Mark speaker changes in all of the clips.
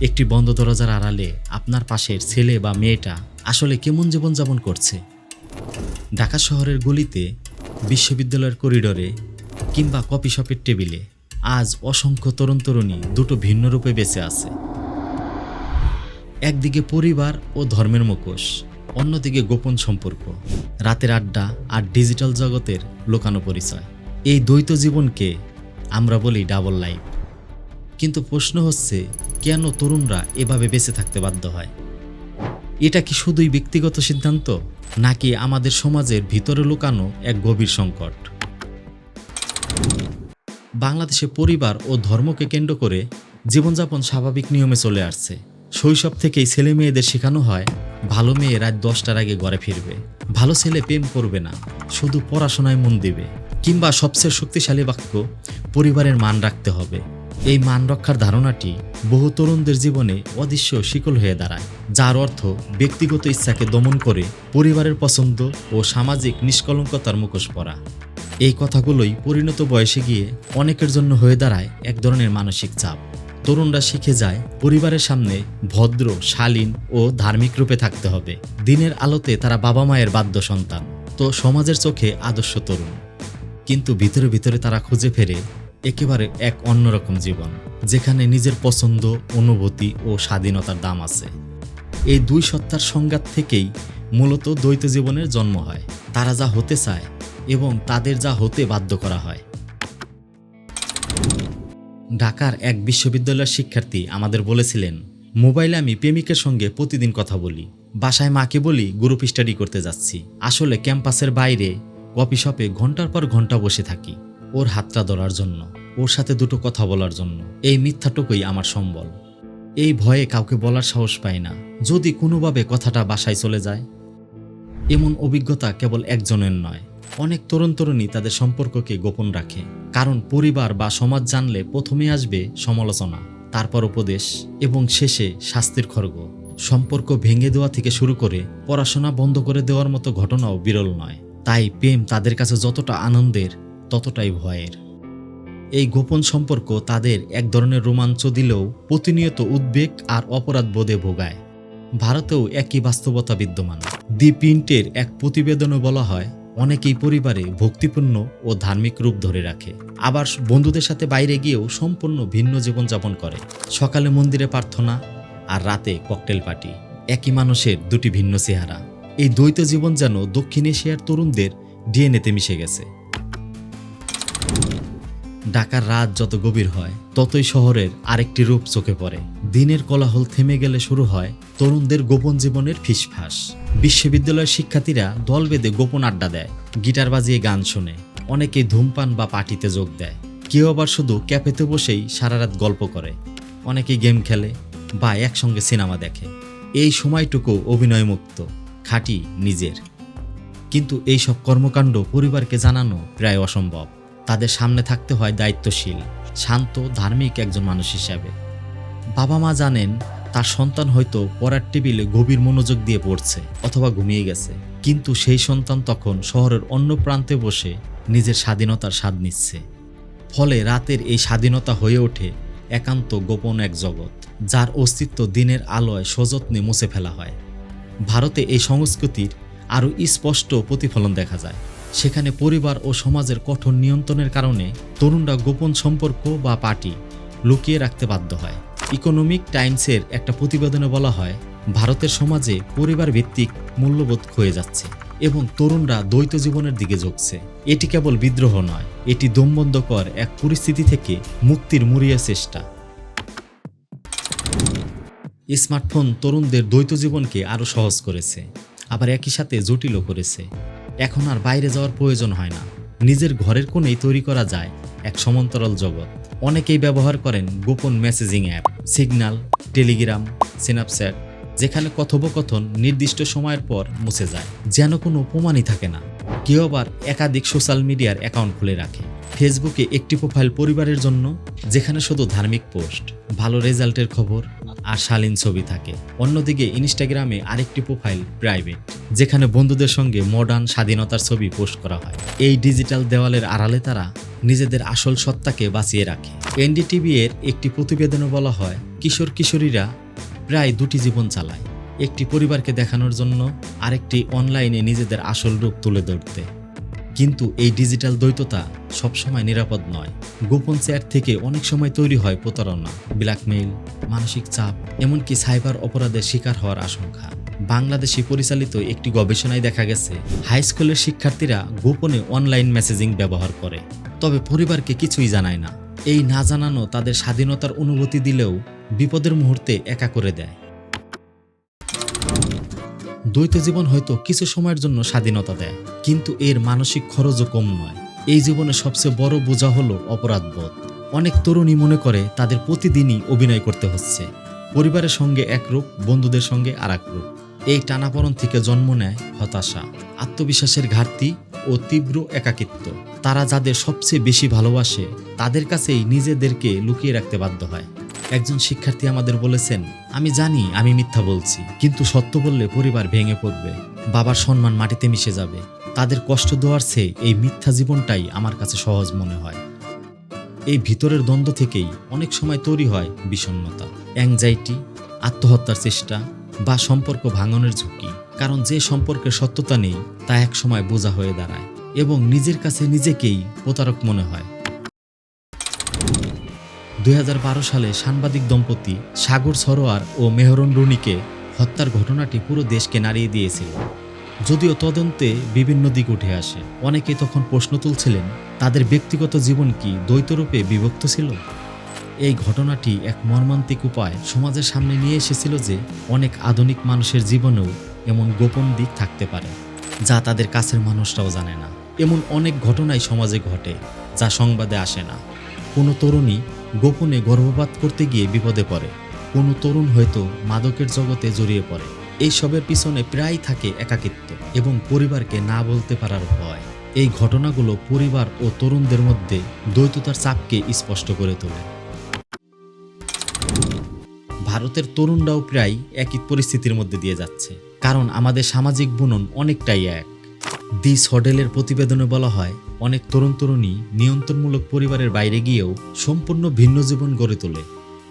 Speaker 1: একটি বন্ধ দরজার আড়ালে আপনার পাশের ছেলে বা মেয়েটা আসলে কেমন জীবনযাপন করছে? ঢাকা শহরের গলিতে, বিশ্ববিদ্যালয়ের করিডোরে কিংবা কফি শপের টেবিলে আজ অসংখ্য তরুণ তরুণী দুটো ভিন্ন রূপে বেঁচে আছে। একদিকে পরিবার ও ধর্মের মুখোশ, অন্যদিকে গোপন সম্পর্ক, রাতের আড্ডা আর ডিজিটাল জগতের লোকানো পরিচয়। এই দ্বৈত জীবনকে আমরা বলি ডাবল লাইফ। কিন্তু প্রশ্ন হচ্ছে কেন তরুণরা এভাবে বেঁচে থাকতে বাধ্য হয়। এটা কি শুধুই ব্যক্তিগত সিদ্ধান্ত, নাকি আমাদের সমাজের ভিতরে লুকানো এক গভীর সংকট? বাংলাদেশে পরিবার ও ধর্মকে কেন্দ্র করে জীবনযাপন স্বাভাবিক নিয়মে চলে আসছে। শৈশব থেকেই ছেলে মেয়েদের শেখানো হয়, ভালো মেয়ে রাত দশটার আগে ঘরে ফিরবে। ভালো ছেলে প্রেম করবে না, শুধু পড়াশোনায় মন দিবে। কিংবা সবচেয়ে শক্তিশালী বাক্য, পরিবারের মান রাখতে হবে। এই মান রক্ষার ধারণাটি বহু তরুণদের জীবনে অদৃশ্য শিকল হয়ে দাঁড়ায়, যার অর্থ ব্যক্তিগত ইচ্ছাকে দমন করে পরিবারের পছন্দ ও সামাজিক নিষ্কলঙ্কতার মুখোশ পরা। এই কথাগুলোই পরিণত বয়সে গিয়ে অনেকের জন্য হয়ে দাঁড়ায় এক ধরনের মানসিক চাপ। তরুণরা শিখে যায় পরিবারের সামনে ভদ্র, শালীন ও ধার্মিক রূপে থাকতে হবে। দিনের আলোতে তারা বাবা মায়ের বাদ্য সন্তান। তো সমাজের চোখে আদর্শ তরুণ। কিন্তু ভিতরে ভিতরে তারা খুঁজে ফেরে একেবারে এক অন্যরকম জীবন, যেখানে নিজের পছন্দ, অনুভূতি ও স্বাধীনতার দাম আছে। এই দুই সত্তার সংঘাত থেকেই মূলত দ্বৈত জীবনের জন্ম হয়। তারা যা হতে চায় এবং তাদের যা হতে বাধ্য করা হয়। ঢাকার এক বিশ্ববিদ্যালয়ের শিক্ষার্থী আমাদের বলেছিলেন, মোবাইলে আমি প্রেমিকের সঙ্গে প্রতিদিন কথা বলি। বাসায় মাকে বলি, গ্রুপ স্টাডি করতে যাচ্ছি। আসলে ক্যাম্পাসের বাইরে কফি শপে ঘণ্টার পর ঘণ্টা বসে থাকি। ওর হাতটা ধরার জন্য, ওর সাথে দুটো কথা বলার জন্য। এই মিথ্যাটুকুই আমার সম্বল। এই ভয়ে কাউকে বলার সাহস পাই না। যদি কোনোভাবে কথাটা বাসায় চলে যায়, এমন অভিজ্ঞতা কেবল একজনের নয়, অনেক তরুণ তরুণী তাদের সম্পর্ককে গোপন রাখে। কারণ পরিবার বা সমাজ জানলে প্রথমে আসবে সমালোচনা, তারপর উপদেশ এবং শেষে শাস্তির খড়গ। সম্পর্ক ভেঙে দেওয়া থেকে শুরু করে পড়াশোনা বন্ধ করে দেওয়ার মতো ঘটনাও বিরল নয়। তাই প্রেম তাদের কাছে যতটা আনন্দের ততটাই ভয়ের। এই গোপন সম্পর্ক তাদের এক ধরনের রোমাঞ্চ দিলেও প্রতিনিয়ত উদ্বেগ আর অপরাধ বোধে ভোগায়। ভারতেও একই বাস্তবতা বিদ্যমান। দি প্রিন্টের এক প্রতিবেদনে বলা হয়, অনেকেই পরিবারে ভক্তিপূর্ণ ও ধার্মিক রূপ ধরে রাখে। আবার বন্ধুদের সাথে বাইরে গিয়েও সম্পূর্ণ ভিন্ন জীবনযাপন করে। সকালে মন্দিরে প্রার্থনা আর রাতে ককটেল পার্টি। একই মানুষের দুটি ভিন্ন চেহারা। এই দ্বৈত জীবন যেন দক্ষিণ এশিয়ার তরুণদের ডিএনএতে মিশে গেছে। ঢাকার রাত যত গভীর হয়, ততই শহরের আরেকটি রূপ চোখে পড়ে। দিনের কোলাহল থেমে গেলে শুরু হয় তরুণদের গোপন জীবনের ফিসফাস। বিশ্ববিদ্যালয়ের শিক্ষার্থীরা দল বেঁধে গোপন আড্ডা দেয়, গিটার বাজিয়ে গান শোনে, অনেকে ধূমপান বা পার্টিতে যোগ দেয়। কেউ আবার শুধু ক্যাফেতে বসেই সারা রাত গল্প করে। অনেকে গেম খেলে বা একসঙ্গে সিনেমা দেখে। এই সময়টুকু অভিনয়মুক্ত, খাঁটি নিজের। কিন্তু এই সব কর্মকাণ্ড পরিবারকে জানানো প্রায় অসম্ভব। তাদের সামনে থাকতে হয় দায়িত্বশীল, শান্ত, ধার্মিক একজন মানুষ হিসাবে। বাবা মা জানেন, তার সন্তান হয়তো পড়ার টেবিলে গভীর মনোযোগ দিয়ে পড়ছে অথবা ঘুমিয়ে গেছে। কিন্তু সেই সন্তান তখন শহরের অন্য প্রান্তে বসে নিজের স্বাধীনতার স্বাদ নিচ্ছে। ফলে রাতের এই স্বাধীনতা হয়ে ওঠে একান্ত গোপন এক জগৎ, যার অস্তিত্ব দিনের আলোয় সযত্নে মুছে ফেলা হয়। ভারতে এই সংস্কৃতির আরও স্পষ্ট প্রতিফলন দেখা যায়। সেখানে পরিবার ও সমাজের কঠোর নিয়ন্ত্রণের কারণে তরুণরা গোপন সম্পর্ক বা পার্টি লুকিয়ে রাখতে বাধ্য হয়। ইকোনমিক টাইমসের একটা প্রতিবেদনে বলা হয়, ভারতের সমাজে পরিবার ভিত্তিক মূল্যবোধ ক্ষয়ে যাচ্ছে এবং তরুণরা দ্বৈত জীবনের দিকে ঝুঁকছে। এটি কেবল বিদ্রোহ নয়, এটি দমবন্ধকর এক পরিস্থিতি থেকে মুক্তির মুড়িয়ে চেষ্টা। স্মার্টফোন তরুণদের দ্বৈত জীবনকে আরও সহজ করেছে, আবার একই সাথে জটিলও করেছে। এখন আর বাইরে যাওয়ার প্রয়োজন হয় না। নিজের ঘরের কোণেই তৈরি করা যায় এক সমান্তরাল জগৎ। অনেকেই ব্যবহার করেন গোপন messaging app Signal Telegram Snapchat যেখানে কথোপকথন নির্দিষ্ট সময়ের পর মুছে যায়, যেন কোনো প্রমাণই থাকে না। কেউ আবার একাধিক সোশ্যাল মিডিয়ার অ্যাকাউন্ট খুলে রাখে। ফেসবুকে একটি প্রোফাইল পরিবারের জন্য, যেখানে শুধু ধার্মিক পোস্ট ভালো রেজাল্টের খবর আর শালীন ছবি থাকে। অন্যদিকে ইনস্টাগ্রামে আরেকটি প্রোফাইল প্রাইভেট যেখানে বন্ধুদের সঙ্গে মডার্ন স্বাধীনতার ছবি পোস্ট করা হয়। এই ডিজিটাল দেওয়ালের আড়ালে তারা নিজেদের আসল সত্তাকে বাঁচিয়ে রাখে। এনডিটিভি এর একটি প্রতিবেদনে বলা হয়, কিশোর কিশোরীরা প্রায় দুটি জীবন চালায়। একটি পরিবারকে দেখানোর জন্য, আরেকটি অনলাইনে নিজেদের আসল রূপ তুলে ধরতে। কিন্তু এই ডিজিটাল দ্বৈততা সবসময় নিরাপদ নয়। গোপন চ্যাট থেকে অনেক সময় তৈরি হয় প্রতারণা, ব্ল্যাকমেইল, মানসিক চাপ, এমনকি সাইবার অপরাধের শিকার হওয়ার আশঙ্কা। বাংলাদেশে পরিচালিত একটি গবেষণায় দেখা গেছে, হাই স্কুলের শিক্ষার্থীরা গোপনে অনলাইন মেসেজিং ব্যবহার করে। তবে পরিবারকে কিছুই জানায় না। এই না জানানো তাদের স্বাধীনতার অনুভূতি দিলেও বিপদের মুহূর্তে একা করে দেয়। দ্বৈত জীবন হয়তো কিছু সময়ের জন্য স্বাধীনতা দেয়, কিন্তু এর মানসিক খরচও কম নয়। এই জীবনে সবচেয়ে বড় বোঝা হলো অপরাধবোধ। অনেক তরুণী মনে করে তাদের প্রতিদিনই অভিনয় করতে হচ্ছে। পরিবারের সঙ্গে এক রূপ বন্ধুদের সঙ্গে আর রূপ এই টানাপড়ন থেকে জন্ম নেয় হতাশা, আত্মবিশ্বাসের ঘাটতি ও তীব্র একাকিত্ব। তারা যাদের সবচেয়ে বেশি ভালোবাসে, তাদের কাছেই নিজেদেরকে লুকিয়ে রাখতে বাধ্য হয়। একজন শিক্ষার্থী আমাদের বলেছেন, আমি জানি, আমি মিথ্যা বলছি, কিন্তু সত্য বললে পরিবার ভেঙে পড়বে। বাবার সম্মান মাটিতে মিশে যাবে। তাদের কষ্ট দেওয়ার চেয়ে এই মিথ্যা জীবনটাই আমার কাছে সহজ মনে হয়। এই ভিতরের দ্বন্দ্ব থেকেই অনেক সময় তৈরি হয় বিষণ্ণতা অ্যাংজাইটি আত্মহত্যার চেষ্টা বা সম্পর্ক ভাঙনের ঝুঁকি। কারণ যে সম্পর্কের সত্যতা নেই, তা এক সময় বোঝা হয়ে দাঁড়ায় এবং নিজের কাছে নিজেকেই প্রতারক মনে হয়। দুই হাজার বারো সালে সাংবাদিক দম্পতি সাগর সরোয়ার ও মেহরন রুনিকে হত্যার ঘটনাটি পুরো দেশকে নাড়িয়ে দিয়েছিল। যদিও তদন্তে বিভিন্ন দিক উঠে আসে। অনেকে তখন প্রশ্ন তুলছিলেন, তাদের ব্যক্তিগত জীবন কি দ্বৈতরূপে বিভক্ত ছিল? এই ঘটনাটি এক মর্মান্তিক উপায় সমাজের সামনে নিয়ে এসেছিল যে অনেক আধুনিক মানুষের জীবনেও এমন গোপন দিক থাকতে পারে, যা তাদের কাছের মানুষরাও জানে না। এমন অনেক ঘটনাই সমাজে ঘটে, যা সংবাদে আসে না। কোনো তরুণী গোপনে গর্ভপাত করতে গিয়ে বিপদে পড়ে। কোনো তরুণ হয়তো মাদকের জগতে জড়িয়ে পড়ে। এইসবের পিছনে প্রায় থাকে একাকিত্ব এবং পরিবারকে না বলতে পারার ভয়। এই ঘটনাগুলো পরিবার ও তরুণদের মধ্যে দ্বৈততার চাপকে স্পষ্ট করে তোলে। ভারতের তরুণরাও প্রায় একই পরিস্থিতির মধ্যে দিয়ে যাচ্ছে। কারণ আমাদের সামাজিক বুনন অনেকটাই এক। দিস হোটেলের প্রতিবেদনে বলা হয়, অনেক তরুণ তরুণী নিয়ন্ত্রণমূলক পরিবারের বাইরে গিয়েও সম্পূর্ণ ভিন্ন জীবন গড়ে তোলে।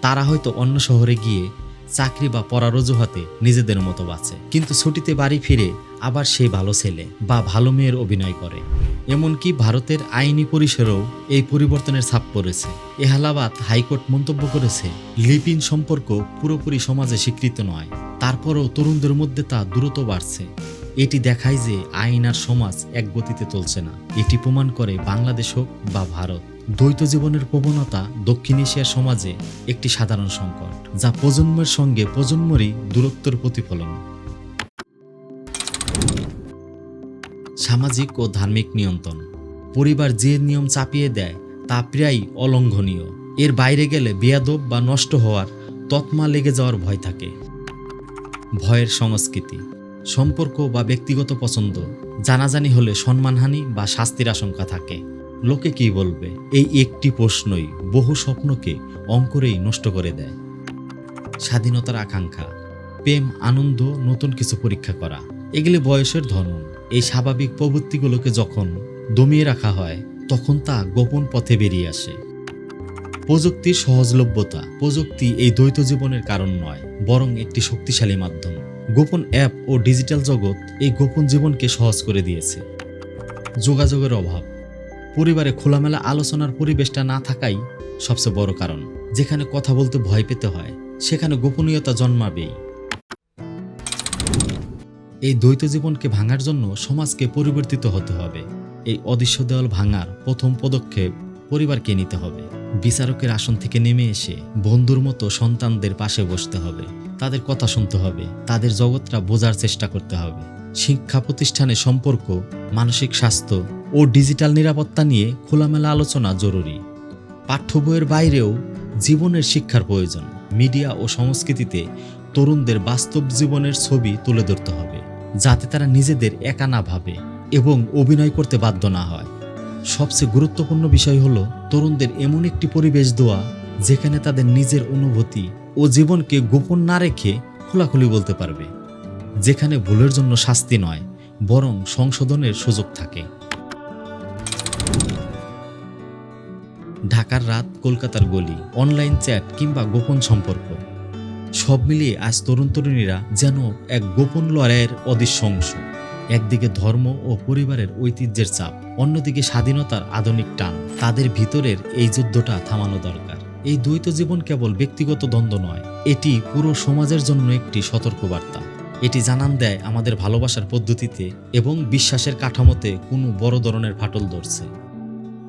Speaker 1: তারা হয়তো অন্য শহরে গিয়ে চাকরি বা পড়ার অজুহাতে নিজেদের মতো বাঁচে। কিন্তু ছুটিতে বাড়ি ফিরে আবার সেই ভালো ছেলে বা ভালো মেয়ের অভিনয় করে। এমনকি ভারতের আইনি পরিসরেও এই পরিবর্তনের ছাপ পড়েছে। এহালাবাদ হাইকোর্ট মন্তব্য করেছে, লিপিন সম্পর্ক পুরোপুরি সমাজে স্বীকৃত নয়, তারপরও তরুণদের মধ্যে তা দ্রুত বাড়ছে। এটি দেখায় যে আইন আর সমাজ এক গতিতে চলছে না। এটি প্রমাণ করে বাংলাদেশ হোক বা ভারত, দ্বৈত জীবনের প্রবণতা দক্ষিণ এশিয়ার সমাজে একটি সাধারণ সংকট, যা প্রজন্মের সঙ্গে প্রজন্মরই দূরত্বের প্রতিফলন। সামাজিক ও ধার্মিক নিয়ন্ত্রণ। পরিবার যে নিয়ম চাপিয়ে দেয়, তা প্রায় অলঙ্ঘনীয়। এর বাইরে গেলে বেয়াদব বা নষ্ট হওয়ার তৎমা লেগে যাওয়ার ভয় থাকে। ভয়ের সংস্কৃতি। সম্পর্ক বা ব্যক্তিগত পছন্দ, জানাজানি হলে সম্মানহানি বা শাস্তির আশঙ্কা থাকে। লোকে কি বলবে? এই একটি প্রশ্নই বহু স্বপ্নকে অঙ্করেই নষ্ট করে দেয়। স্বাধীনতার আকাঙ্ক্ষা, প্রেম, আনন্দ, নতুন কিছু পরীক্ষা করা, এগুলি বয়সের ধর্ম এই স্বাভাবিক প্রবৃত্তিগুলোকে যখন দমিয়ে রাখা হয়, তখন তা গোপন পথে বেরিয়ে আসে। প্রযুক্তির সহজলভ্যতা, প্রযুক্তি এই দ্বৈত জীবনের কারণ নয়, বরং একটি শক্তিশালী মাধ্যম। গোপন অ্যাপ ও ডিজিটাল জগৎ এই গোপন জীবনকে সহজ করে দিয়েছে। যোগাযোগের অভাব। পরিবারে খোলামেলা আলোচনার পরিবেশটা না থাকাই সবচেয়ে বড় কারণ। যেখানে কথা বলতে ভয় পেতে হয়, সেখানে গোপনীয়তা জন্মাবেই। এই দ্বৈত জীবনকে ভাঙার জন্য সমাজকে পরিবর্তিত হতে হবে। এই অদৃশ্য দেওয়াল ভাঙার প্রথম পদক্ষেপ পরিবারকে নিতে হবে। বিচারকের আসন থেকে নেমে এসে বন্ধুর মতো সন্তানদের পাশে বসতে হবে। তাদের কথা শুনতে হবে। তাদের জগৎটা বোঝার চেষ্টা করতে হবে। শিক্ষা প্রতিষ্ঠানে সম্পর্ক, মানসিক স্বাস্থ্য ও ডিজিটাল নিরাপত্তা নিয়ে খোলামেলা আলোচনা জরুরি। পাঠ্য বইয়ের বাইরেও জীবনের শিক্ষার প্রয়োজন। মিডিয়া ও সংস্কৃতিতে তরুণদের বাস্তব জীবনের ছবি তুলে ধরতে হবে, যাতে তারা নিজেদের একা না ভাবে এবং অভিনয় করতে বাধ্য না হয়। সবচেয়ে গুরুত্বপূর্ণ বিষয় হলো, তরুণদের এমন একটি পরিবেশ দেওয়া, যেখানে তাদের নিজের অনুভূতি ও জীবনকে গোপন না রেখে খোলাখুলি বলতে পারবে, যেখানে ভুলের জন্য শাস্তি নয়, বরং সংশোধনের সুযোগ থাকে। ঢাকার রাত, কলকাতার গলি, অনলাইন চ্যাট কিংবা গোপন সম্পর্ক, সব মিলিয়ে আজ তরুণ তরুণীরা যেন এক গোপন লড়াইয়ের অদৃশ্য অংশ। একদিকে ধর্ম ও পরিবারের ঐতিহ্যের চাপ, অন্যদিকে স্বাধীনতার আধুনিক টান। তাদের ভিতরের এই যুদ্ধটা থামানো দরকার। এই দ্বৈত জীবন কেবল ব্যক্তিগত দ্বন্দ্ব নয়, এটি পুরো সমাজের জন্য একটি সতর্কবার্তা। এটি জানান দেয় আমাদের ভালোবাসার পদ্ধতিতে এবং বিশ্বাসের কাঠামোতে কোনো বড় ধরনের ফাটল ধরছে।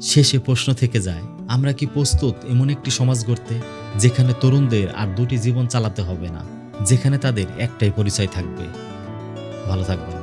Speaker 1: শেষে প্রশ্ন থেকে যায়, আমরা কি প্রস্তুত এমন একটি সমাজ গড়তে, যেখানে তরুণদের আর দুটি জীবন চালাতে হবে না, যেখানে তাদের একটাই পরিচয় থাকবে? ভালো থাকবেন।